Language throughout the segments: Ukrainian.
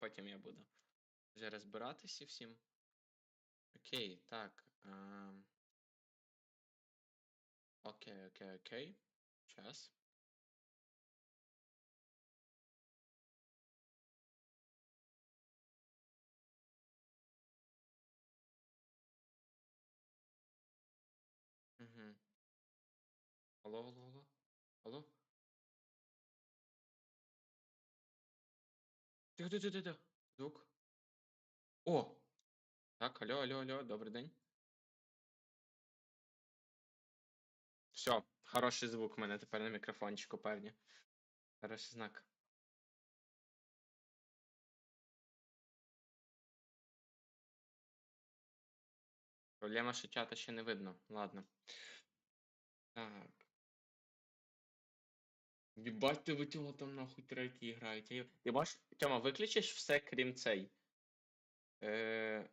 потім я буду вже розбиратися всім. Окей, так. ем. Окей, окей, окей. Час. Угу. Алло, алло, алло. Алло? Тихо, тихо, тихо, тихо. Звук. О! Так, алло, алло, алло, добрий день. Все, хороший звук у мене тепер на мікрофончику, певні. Хороший знак. Проблема, що чата ще не видно. Ладно. Так. Єбать ти ви Тьома там нахуй треки граєте. Я- можеш, Тьома, виключиш все, крім цей. Е...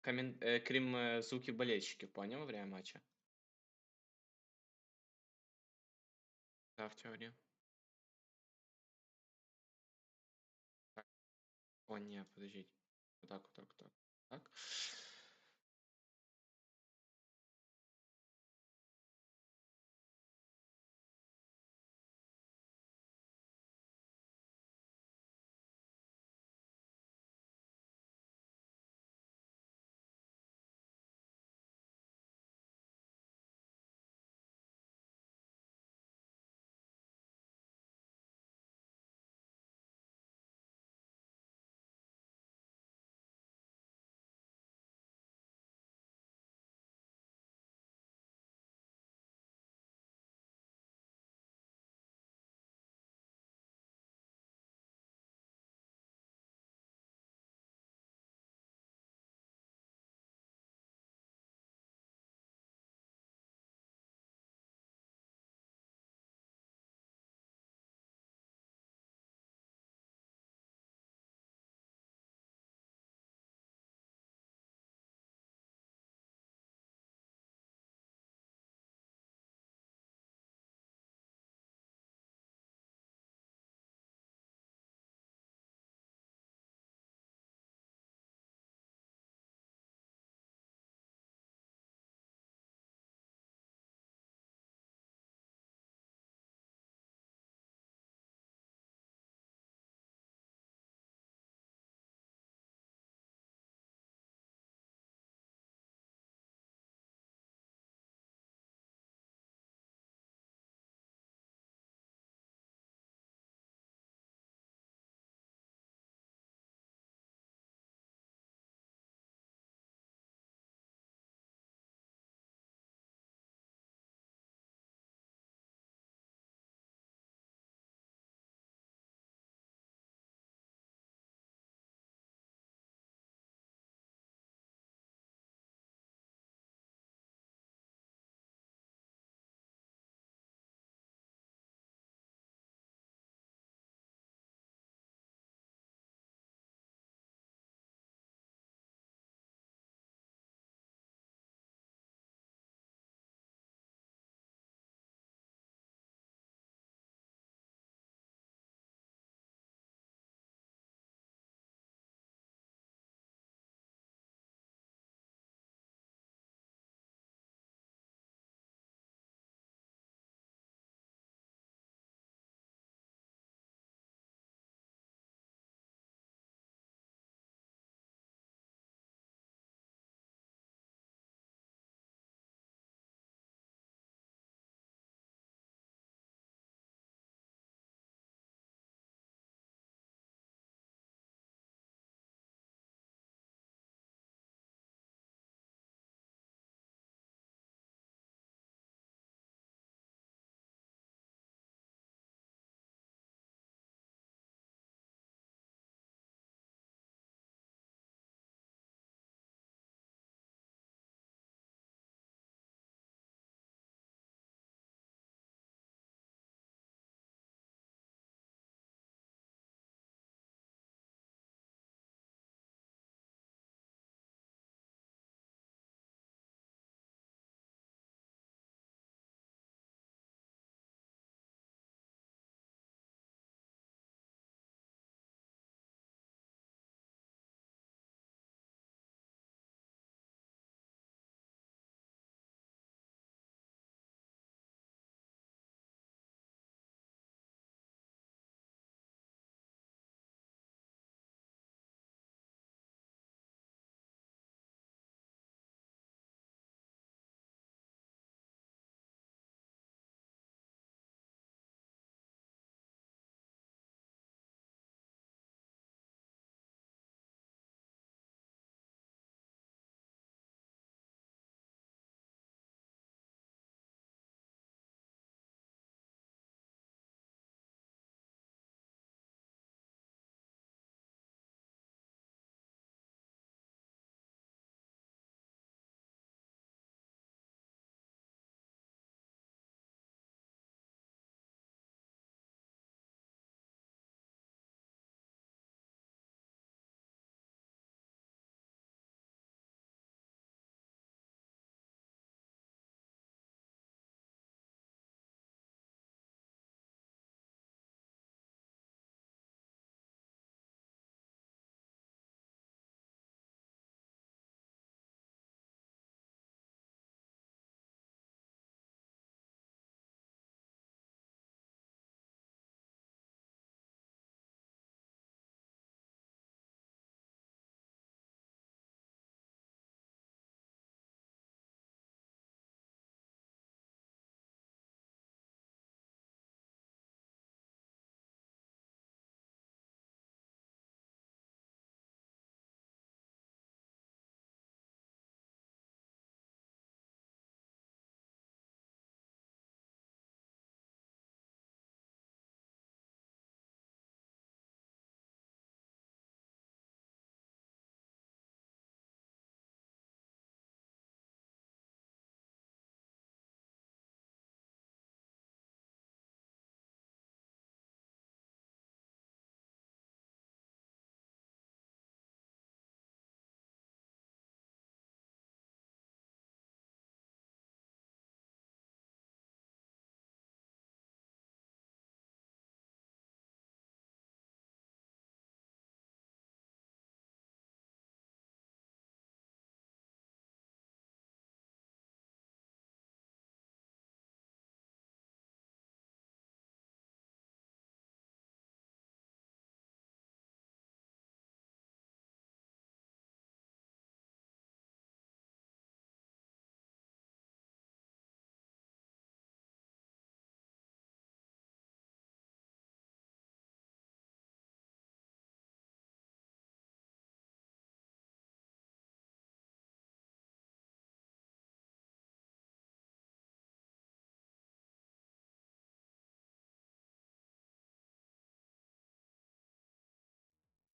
Камін... Е, крім е, звуків болельщиків, поняв, во время матча? Да, в теорії. О, ні, подождіть. Отак, отак, отак. Так.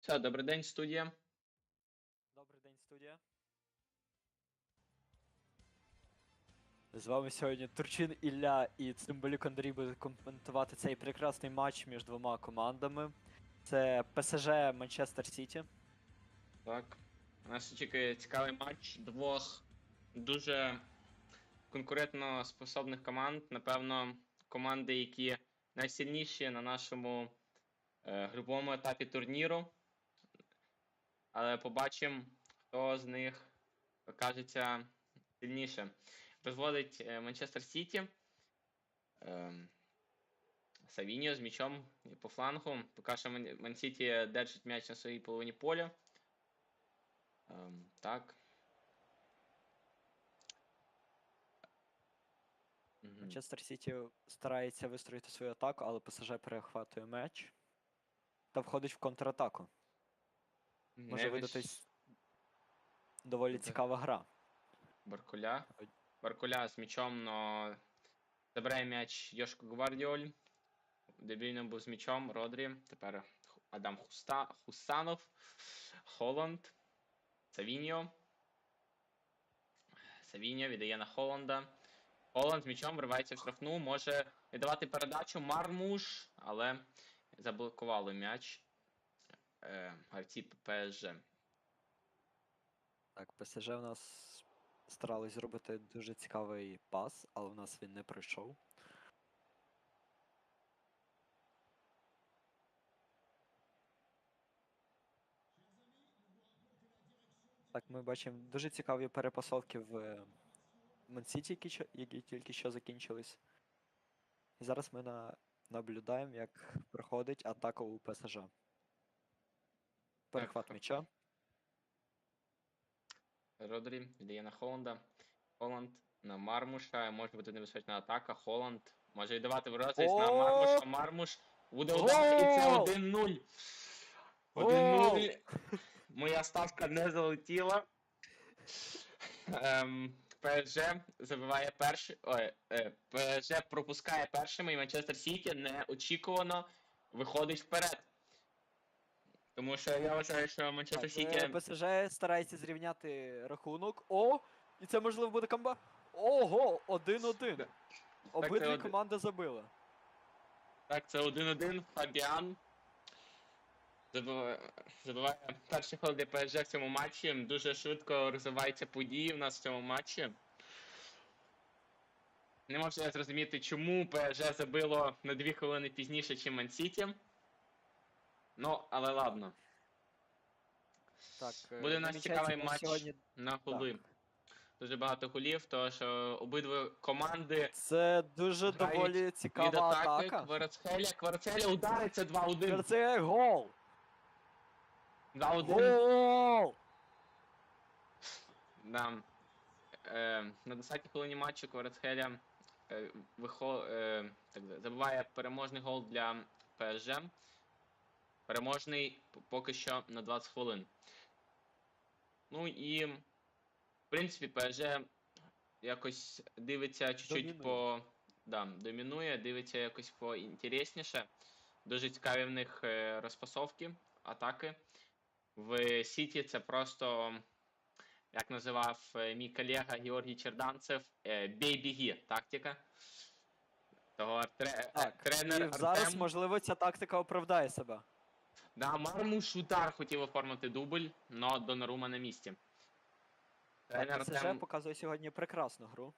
Все, добрий день, студія. Добрий день, студія. З вами сьогодні Турчин Ілля і Цимбалюк Андрій будуть коментувати цей прекрасний матч між двома командами. Це ПСЖ Манчестер Сіті. Так. Нас очікує цікавий матч двох дуже конкурентно способних команд. Напевно, команди, які найсильніші на нашому е, груповому етапі турніру. Але побачимо, хто з них окажеться сильніше. Розводить е, Манчестер Сіті. Ем, Савіньо з м'ячом по флангу. Поки що Ман- Ман Сіті держить м'яч на своїй половині поля. Ем, так. Манчестер Сіті старається вистроїти свою атаку, але ПСЖ перехватує меч та входить в контратаку. Може Невич, видатись доволі Да. цікава гра. Баркуля. Баркуля з м'ячом, но забирає м'яч Йошко Гвардіоль. Дебільно був з м'ячом Родрі. Тепер Ху- Адам Хуста... Хусанов. Холланд. Савіньо. Савіньо віддає на Холланда. Холланд з м'ячом вривається в штрафну. Може віддавати передачу Мармуш, але заблокували м'яч. Е, гравці ПСЖ. Так, ПСЖ у нас старались зробити дуже цікавий пас, але в нас він не пройшов. Так, ми бачимо дуже цікаві перепасовки в Мансіті, які, які тільки що закінчились. І зараз ми на... наблюдаємо, як проходить атака у ПСЖ. Перехват м'яча. Родрі віддає на Холланда. Холланд на Мармуша. Може бути небезпечна атака. Холланд може віддавати в розріз на Мармуша. Мармуш буде удар, і це 1-0. 1-0. Моя ставка не залетіла. Ем, ПСЖ забиває перший. Ой, е, ПСЖ пропускає першими, і Манчестер Сіті неочікувано виходить вперед. Тому що я вважаю, що Манчестер Сіті. е, ПСЖ старається зрівняти рахунок. О! І це можливо буде камба. Ого! 1-1. Обидві один- команди забили. Так, це 1-1 Фабіан. Забиває, забиває перший гол для ПСЖ в цьому матчі. Дуже швидко розвиваються події в нас в цьому матчі. Не можу я зрозуміти, чому ПСЖ забило на 2 хвилини пізніше, ніж Мансіті. Ну, але ладно. Так, е, Буде у нас намічається цікавий матч Сьогодні... на голи. Дуже багато голів, тому що обидві команди Це дуже Грають доволі від цікава атаки. атака. Кварацхеля. Кварацхеля удариться 2-1. Це гол! 2-1. Гол! Да. Е, на 10-й хвилині матчу Кварацхеля е, вихо, е, так, забиває переможний гол для ПСЖ. Переможний поки що на 20 хвилин. Ну і, в принципі, ПСЖ якось дивиться чуть-чуть по. Да, домінує, дивиться якось поінтересніше. Дуже цікаві в них е, розпасовки, атаки. В Сіті це просто як називав е, мій колега Георгій Черданцев, е, бей-біги тактика. Того тре, Так, тренер І зараз, можливо, ця тактика оправдає себе. Да, Мармуш удар хотів оформити дубль, но Донарума на місці. Тренер Так, ПСЖ Артем, показує сьогодні прекрасну гру.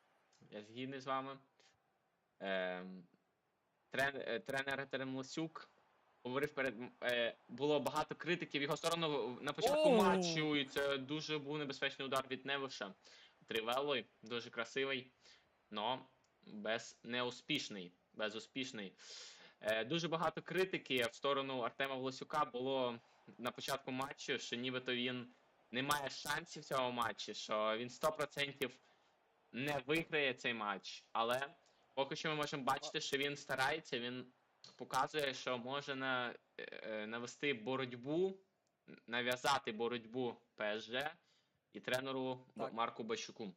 я згідний з вами. Ем, трен, е, тренер Артем Лосюк говорив перед. м- Е, було багато критики в його сторону в- на початку Оу! матчу, і це дуже був небезпечний удар від Невиша. Тривелий, дуже красивий, но без неуспішний. Безуспішний. Е, дуже багато критики в сторону Артема Волосюка було на початку матчу, що нібито він не має шансів в цьому матчі, що він 100% не виграє цей матч. Але поки що ми можемо бачити, що він старається, він показує, що може на, е, навести боротьбу, нав'язати боротьбу ПСЖ і тренеру Так. Марку Бащуку.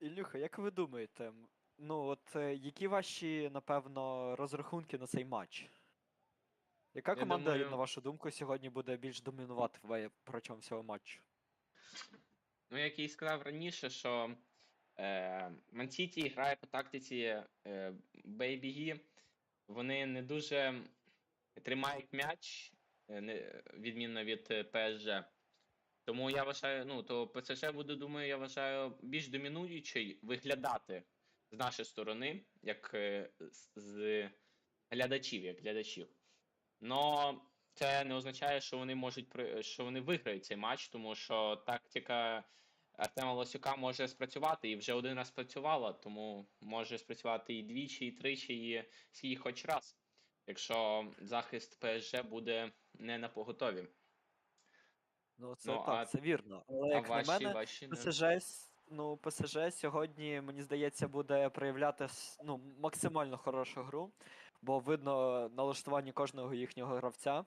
Ілюха, як ви думаєте, ну от е, які ваші, напевно, розрахунки на цей матч? Яка Я команда, думаю- на вашу думку, сьогодні буде більш домінувати в- протягом всього матчу? Ну, як я і сказав раніше, що е, Ман-Сіті грає по тактиці е, Бейбігі. Вони не дуже тримають м'яч, е, не, відмінно від е, ПСЖ. Тому я вважаю, ну, то ПСЖ буде, думаю, я вважаю, більш домінуючий виглядати з нашої сторони, як е, з, глядачів, як глядачів. Но це не означає, що вони можуть що вони виграють цей матч, тому що тактика Артема Лосюка може спрацювати і вже один раз спрацювала, тому може спрацювати і двічі, і тричі, і скільки хоч раз, якщо захист ПСЖ буде не на поготові. Ну, це Ну, так, а- це вірно. Але А як ваші, на мене, ваші ПСЖ, ну, ПСЖ сьогодні, мені здається, буде проявляти ну, максимально хорошу гру, бо видно налаштування кожного їхнього гравця,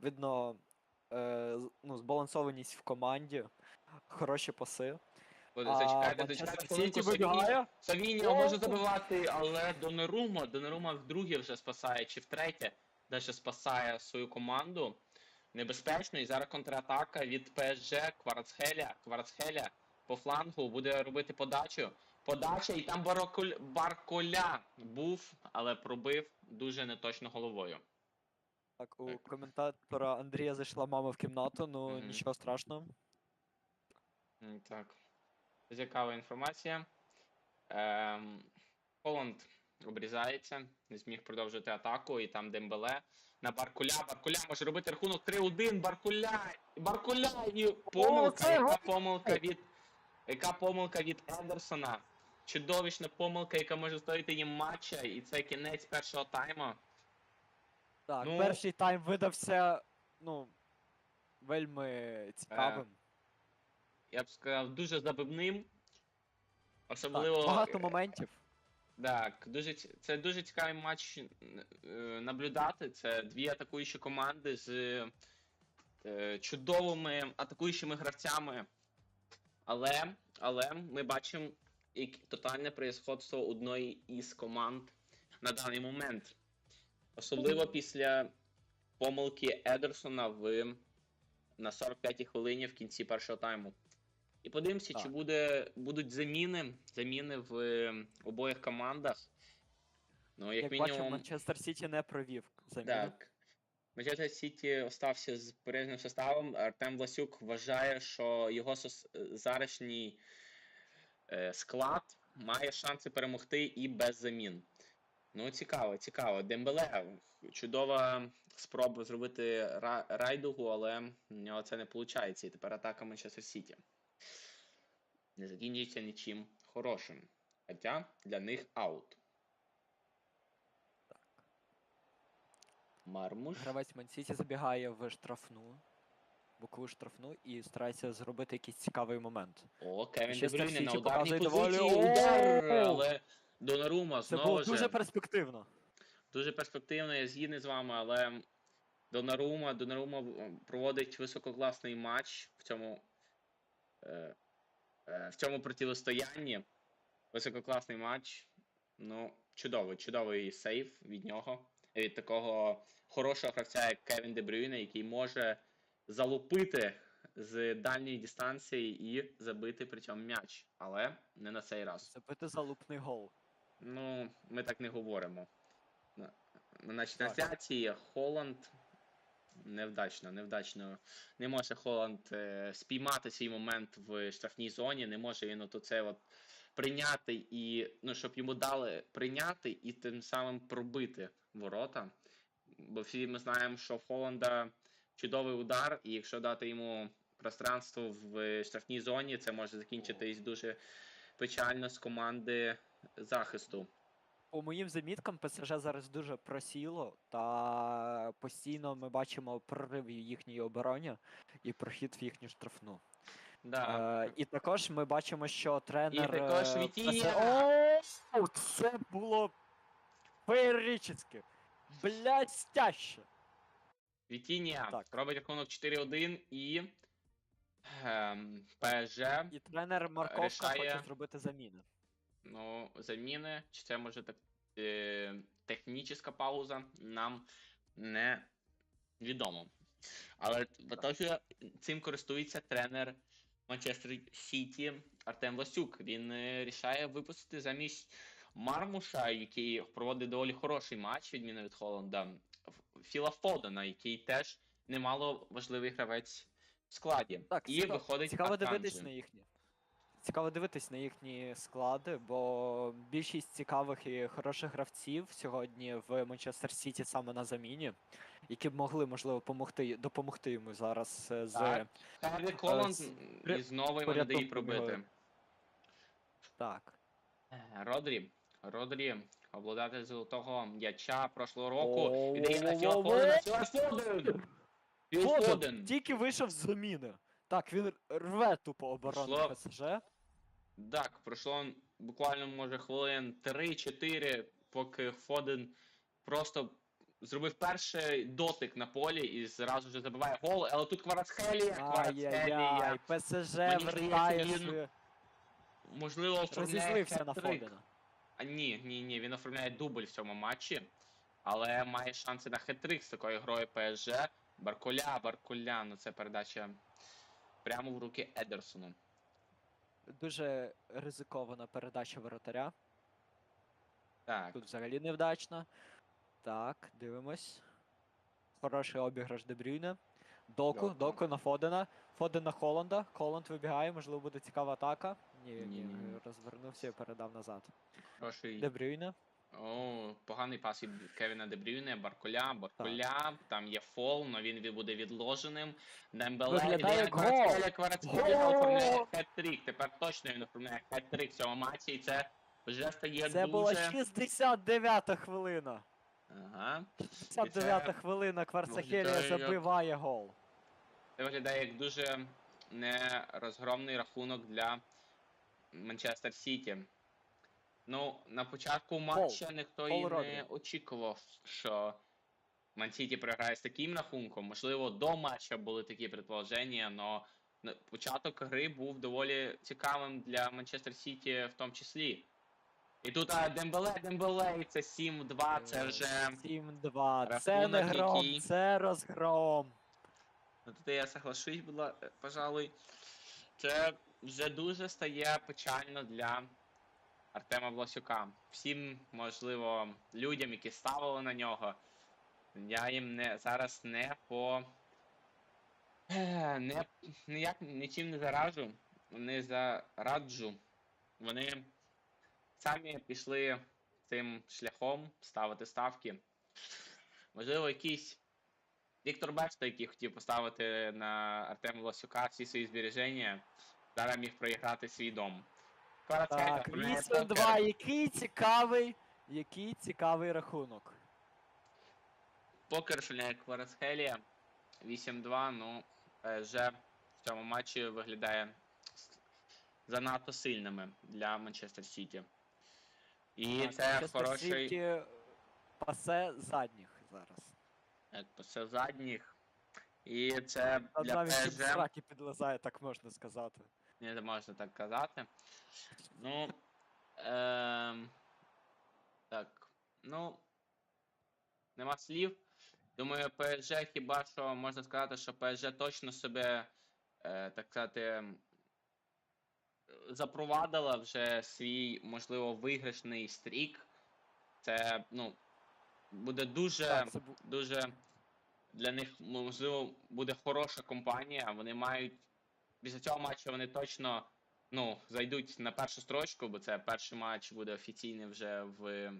видно е, ну, збалансованість в команді, хороші паси. Савіньо- О! може забивати, але Донарума, Донарума вдруге вже спасає, чи втретє, даже спасає свою команду. Небезпечно, і зараз контратака від ПСЖ, Кварцхеля, Кварцхеля по флангу буде робити подачу. Подача, і там Барокуль... Барколя був, але пробив дуже неточно головою. Так, у Так. коментатора Андрія зайшла мама в кімнату, ну Мгм. нічого страшного. М, Так. Цікава інформація. Ем, Холланд обрізається, не зміг продовжити атаку, і там Дембеле на Баркуля. Баркуля може робити рахунок 3-1. Баркуля! Баркуля! І помилка! це Яка помилка від. Яка помилка від Едерсона? Чудовищна помилка, яка може стоїти їм матча, і це кінець першого тайму. Так, Ну- перший тайм видався, ну, вельми цікавим. Я б сказав, дуже забивним. Так, Особливо. багато моментів. Так, дуже ці- це дуже цікавий матч е, наблюдати. Це дві атакуючі команди з е, чудовими атакуючими гравцями. Але, але ми бачимо як тотальне превосходство одної із команд на даний момент. Особливо після помилки Едерсона в, на 45-й хвилині в кінці першого тайму. І подивимося, чи буде, будуть заміни, заміни в е, обох командах. Ну, як, Як, мінімум, бачимо, Манчестер Сіті не провів заміну. так. Манчестер Сіті остався з перезним составом. Артем Власюк вважає, що його зарашній е, склад має шанси перемогти і без замін. Ну, цікаво, цікаво. Дембеле. Чудова спроба зробити райдугу, але в нього це не виходить. І тепер атака Манчестер Сіті. Не закінчиться нічим хорошим. Хоча для них аут. Мармуш. Гравець Мансіті забігає в штрафну, бокову штрафну і старається зробити якийсь цікавий момент. О, Кевін Дебрюйне на ударній позиції. Удар! Але Донарума Це було дуже перспективно. дуже перспективно, я згідний з вами, але Донарума, Донарума проводить висококласний матч в цьому, е, е, в цьому противостоянні. Висококласний матч. Ну, чудовий, чудовий сейв від нього. Від такого хорошого гравця, як Кевін Дебрюйне, який може залупити з дальньої дистанції і забити при цьому м'яч. Але не на цей раз. Забити залупний гол. Ну, ми так не говоримо. На, на нашій трансляції Холланд невдачно, невдачно. Не може Холланд е, спіймати свій момент в штрафній зоні, не може він от оце от прийняти і, ну, щоб йому дали прийняти і тим самим пробити ворота. Бо всі ми знаємо, що в Холланда чудовий удар, і якщо дати йому пространство в штрафній зоні, це може закінчитись дуже печально з команди захисту. По моїм заміткам, ПСЖ зараз дуже просіло, та постійно ми бачимо прорив в їхній обороні і прохід в їхню штрафну. Да. Е, і також ми бачимо, що тренер. також е, О, це було феєричне. Блядстяще. Вітіння Так. робить рахунок 4-1 і ем, ПСЖ, І тренер Марковка рішає- хоче зробити заміни. ну, заміни, чи це може так е, технічна пауза, нам не відомо. Але теж цим користується тренер Манчестер Сіті Артем Ласюк. Він е, рішає випустити замість Мармуша, який проводить доволі хороший матч, відміну від Холланда, Філа Фодена, який теж немало важливий гравець в складі. Так, і цікаво, виходить цікаво дивитись на їхні. Цікаво дивитись на їхні склади, бо більшість цікавих і хороших гравців сьогодні в Манчестер Сіті саме на заміні, які б могли, можливо, помогти, допомогти йому зараз е, з. Так. Харлі Коланд з при- із нової не дає пробити. Так. Е, Родрі. Родрі, обладатель золотого м'яча прошлого року. Віддає на! Філ Фоден Фоден. тільки вийшов з заміни. Так, він рве тупо оборону ПСЖ. Так, пройшло буквально, може, хвилин 3-4, поки Фоден просто зробив перший дотик на полі і зразу ж забиває гол, але тут Кварацхелія, Кварацхелія. ПСЖ вертає. Можливо, Розізлився на. Фодена. А ні, ні, ні, він оформляє дубль в цьому матчі, але має шанси на хет-трик з такою грою ПСЖ. Баркуля, Баркуля, ну це передача прямо в руки Едерсону. Дуже ризикована передача воротаря. Так, Тут взагалі невдачна. Так, дивимось. Хороший обіграш Дебрюйне. Доку, Доку. доку на Фодена. Фоден на Холланда. Холланд вибігає, можливо, буде цікава атака. Ні, ні, Ні-ні-ні. розвернувся і передав назад. хороший. Дебрюйне. О, поганий пас від Кевіна Дебрюйне, Баркуля, Баркуля, там є фол, але він від- буде відложеним. Дембеле, Виглядає ідея як гол! Кварацхелія Гол! оформляє хет-трик. Тепер точно він оформляє хет-трик в цьому матчі, і це вже стає Це дуже... була 69-та хвилина. Ага. 69-та хвилина. Кварцахелія виглядає як- забиває гол. Це виглядає як дуже нерозгромний рахунок для Манчестер Сіті. Ну, на початку матча ніхто Фол і не очікував, що Ман Сіті програє з таким рахунком. Можливо, до матча були такі предположення, але початок гри був доволі цікавим для Манчестер Сіті в тому числі. І тут а, Дембеле, Дембеле, і це 7-2, це вже. 7-2. Це не рахунок, гром, який- це розгром. Ну тут я соглашусь, була, е, пожалуй. Це вже дуже стає печально для Артема Власюка. Всім, можливо, людям, які ставили на нього. Я їм не зараз не по. Е, Не, ніяк нічим не заражу, не зараджу. Вони самі пішли цим шляхом ставити ставки. Можливо, якийсь Віктор Бешта, який хотів поставити на Артема Власюка всі свої збереження, зараз міг проіграти свій дом. Так, оформляє 8-2. Який цікавий, який цікавий рахунок. Покер шляє Кварацхелія. 8-2, ну, вже в цьому матчі виглядає занадто сильними для Манчестер Сіті. І Так, це Манчестер хороший Сіті пасе задніх зараз. як це задніх. І це Та для навіть під ПСЖ. сраки підлизає, так можна сказати. Не можна так казати. Ну. Ем, так. Ну. Нема слів. Думаю, ПСЖ хіба що можна сказати, що ПСЖ точно себе, е, так сказати, запровадила вже свій, можливо, виграшний стрік. Це, ну, буде дуже дуже для них можливо буде хороша компанія. Вони мають після цього матчу вони точно ну, зайдуть на першу строчку, бо це перший матч буде офіційний вже в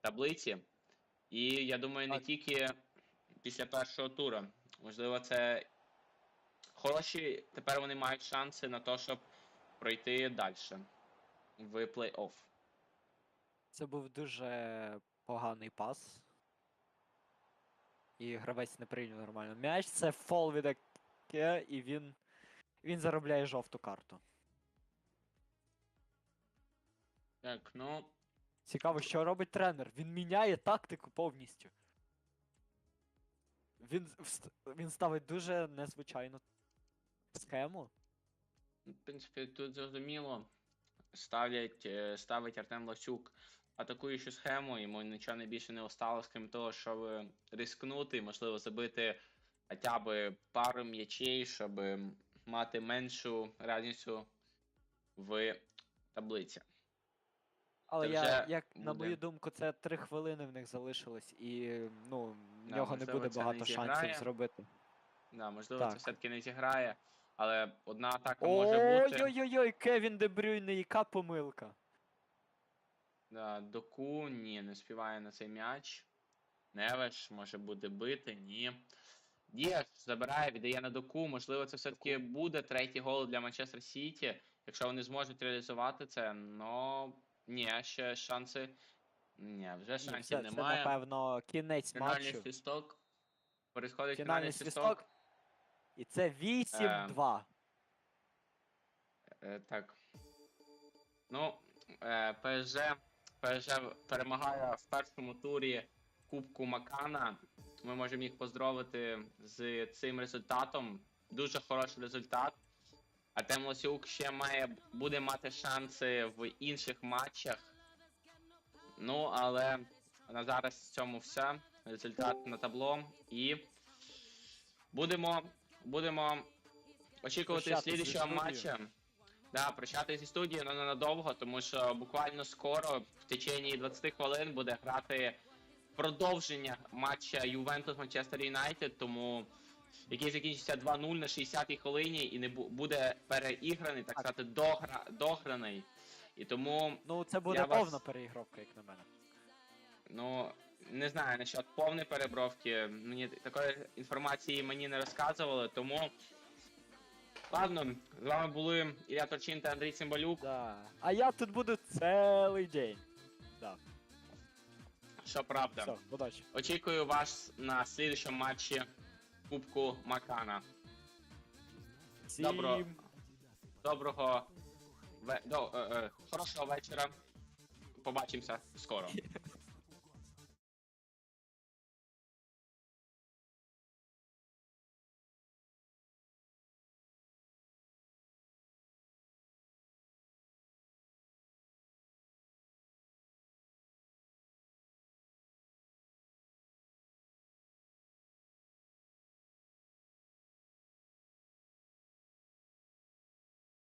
таблиці. І я думаю, не тільки після першого тура. Можливо, це хороші. Тепер вони мають шанси на те, щоб пройти далі в плей-офф. Це був дуже поганий пас. І гравець не прийняв нормально м'яч. Це фол від Аке, і він. Він заробляє жовту карту. Так, ну. Цікаво, що робить тренер. Він міняє тактику повністю. Він, вст- він ставить дуже незвичайну схему. В принципі, тут зрозуміло. Ставлять, е, ставить Артем Ласюк атакуючу схему, йому нічого не більше не осталось, крім того, щоб рискнути, можливо, забити хоча б пару м'ячей, щоб мати меншу разницю в таблиці. Але Це я, як на мою думку, це три хвилини в них залишилось, і ну, в Да, нього не буде не багато зіграє. шансів зробити. Да, можливо, це все-таки не зіграє, але одна атака може бути. Ой-ой-ой, Кевін Де Брюйне, яка помилка. Да, Доку, ні, не співає на цей м'яч. Невеш може буде бити, ні. Діаш забирає, віддає на доку. Можливо, це все-таки буде третій гол для Манчестер Сіті, якщо вони зможуть реалізувати це. Но ні, ще шанси. Ні, вже Ні, шансів це, немає. напевно, кінець Фінальний матчу. свісток. Переходить Фінальний фінальний свісток. І це 8-2. Е, так. Ну, е, ПСЖ, ПСЖ перемагає в першому турі Кубку Макана. Ми можемо їх поздоровити з цим результатом. Дуже хороший результат. Артем Лосюк ще має, буде мати шанси в інших матчах. Ну, але на зараз в цьому все. Результат на табло. І будемо, будемо очікувати слідчого матча. Да, прощатися зі студії, але ненадовго, тому що буквально скоро, в течение 20 хвилин, буде грати продовження матча Ювентус Манчестер Юнайтед, тому який закінчиться 2-0 на 60-й хвилині і не бу- буде переіграний, так Так. сказати, догра... дограний. І тому, Ну, це буде Я вас- повна переігровка, як на мене. ну, не знаю насчет повної перебровки. Мені такої інформації мені не розказували, тому. Ладно, з вами були Ілля Торчин та Андрій Цимбалюк. Да. А я тут буду цілий день. Да. Що правда. Все, удачі. Очікую вас на слідчому матчі Кубку Макана. Всім Добро. Доброго ве... До... е, е, хорошого вечора. Побачимося скоро.